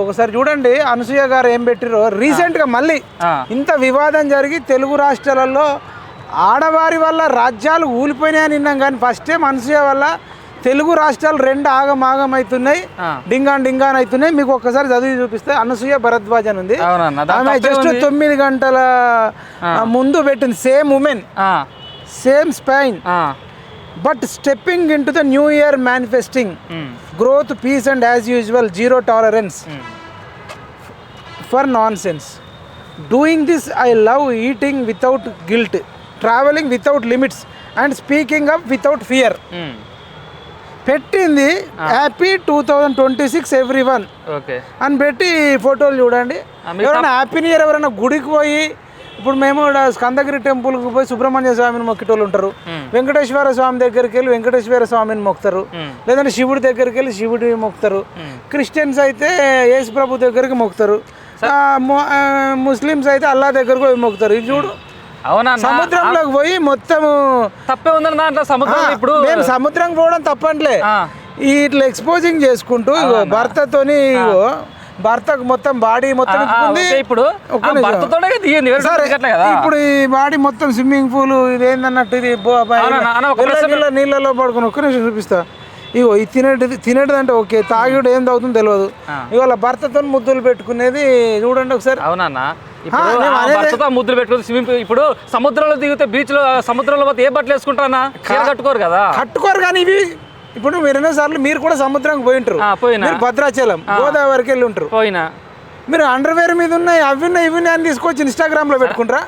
ఒకసారి చూడండి అనసూయ గారు ఏం పెట్టిరో రీసెంట్గా మళ్ళీ. ఇంత వివాదం జరిగి తెలుగు రాష్ట్రాలలో ఆడవారి వల్ల రాజ్యాలు ఊలిపోయినాయని విన్నాం కానీ ఫస్ట్ టైం అనసూయ వల్ల తెలుగు రాష్ట్రాలు రెండు ఆగం ఆగం అవుతున్నాయి. డింగాన్ డింగాన్ అవుతున్నాయి. మీకు ఒక్కసారి చదివి చూపిస్తే అనసూయ భరద్వాజ్ అని ఉంది. ఆమె జస్ట్. తొమ్మిది గంటల ముందు పెట్టింది same women same spine ah, but stepping into the new year manifesting growth peace and as usual zero tolerance um. For nonsense doing this I love eating without guilt travelling without limits and speaking up without fear. Um, పెట్టింది happy two thousand twenty six everyone అని పెట్టి ఫోటోలు చూడండి. మీ ఎవరైనా happy new year ఎవరైనా గుడికి పోయి ఇప్పుడు మేము స్కందగిరి టెంపుల్కి పోయి సుబ్రహ్మణ్య స్వామిని మొక్కేటోళ్ళు ఉంటారు. వెంకటేశ్వర స్వామి దగ్గరికి వెళ్ళి వెంకటేశ్వర స్వామిని మొక్కుతారు Hmm. లేదంటే శివుడి దగ్గరికి వెళ్ళి శివుడిని మొక్కుతారు క్రిస్టియన్స్ అయితే యేసు ప్రభు దగ్గరికి మొక్కుతారు ఆ, ము- ఆ, ముస్లిమ్స్ అయితే అల్లా దగ్గరకు పోయి మొక్కుతారు ఇది చూడు. అవునా సముద్రంలోకి పోయి మొత్తము తప్పే ఉందని దాంట్లో సముద్రం ఇప్పుడు మేము సముద్రం పోవడం తప్పంట్లే. ఇట్లా ఎక్స్పోజింగ్ చేసుకుంటూ భర్తతోని ఇగో భర్తకు మొత్తం బాడీ మొత్తం ఇప్పుడు ఇప్పుడు ఈ బాడీ మొత్తం స్విమ్మింగ్ పూల్ ఇది ఏందన్నట్టు ఇది అవునా, నీళ్ళలో పడుకుని ఒక్క నిమిషం చూపిస్తా. ఇగో ఇది తినేటిది తినేటిది అంటే ఓకే తాగుడు ఏం తాగుతుందో తెలియదు. ఇవాళ భర్తతో ముద్దులు పెట్టుకునేది చూడండి ఒకసారి. భర్తతో ముద్దులు పెట్టుకుని స్విమ్మింగ్ పూల్ ఇప్పుడు సముద్రంలో దిగితే బీచ్లో సముద్రంలో పోతే ఏ బట్టలు వేసుకుంటారన్నా చీర కట్టుకోరు కదా? కట్టుకోరు కానీ ఇవి ఇప్పుడు మీరు ఎన్నోసార్లు మీరు కూడా సముద్రంకి పోయి ఉంటారు. పోయినా. మీరు భద్రాచలం గోదావరికి వెళ్ళి ఉంటారు. పోయినా. మీరు అండర్వేర్ మీద ఉన్నాయి అవి ఉన్నాయి ఇవి ఉన్నాయి అని తీసుకొచ్చి ఇన్స్టాగ్రామ్లో పెట్టుకుంటారా?